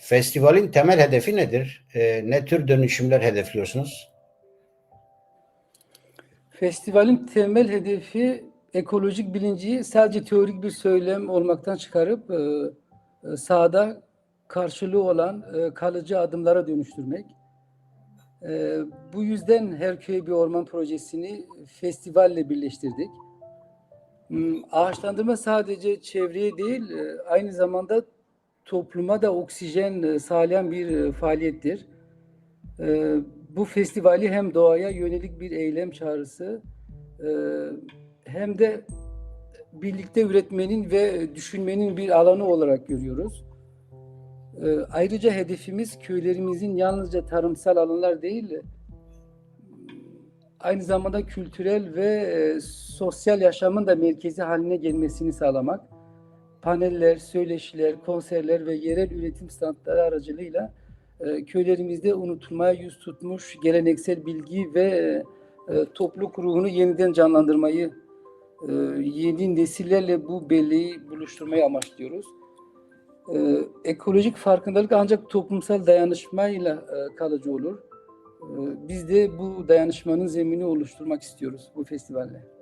Festivalin temel hedefi nedir? E, ne tür dönüşümler hedefliyorsunuz? Festivalin temel hedefi ekolojik bilinci sadece teorik bir söylem olmaktan çıkarıp e, e, sahada karşılığı olan e, kalıcı adımlara dönüştürmek. E, bu yüzden her köye bir orman projesini festivalle birleştirdik. Hmm, Ağaçlandırma sadece çevreye değil, e, aynı zamanda topluma da oksijen e, sağlayan bir e, faaliyettir. E, bu festivali hem doğaya yönelik bir eylem çağrısı hem de birlikte üretmenin ve düşünmenin bir alanı olarak görüyoruz. Ayrıca hedefimiz köylerimizin yalnızca tarımsal alanlar değil, aynı zamanda kültürel ve sosyal yaşamın da merkezi haline gelmesini sağlamak. Paneller, söyleşiler, konserler ve yerel üretim standları aracılığıyla e, köylerimizde unutulmaya yüz tutmuş geleneksel bilgi ve e, topluluk ruhunu yeniden canlandırmayı, e, yeni nesillerle bu belleği buluşturmayı amaçlıyoruz. E, ekolojik farkındalık ancak toplumsal dayanışmayla kalıcı olur. Biz de bu dayanışmanın zemini oluşturmak istiyoruz bu festivalle.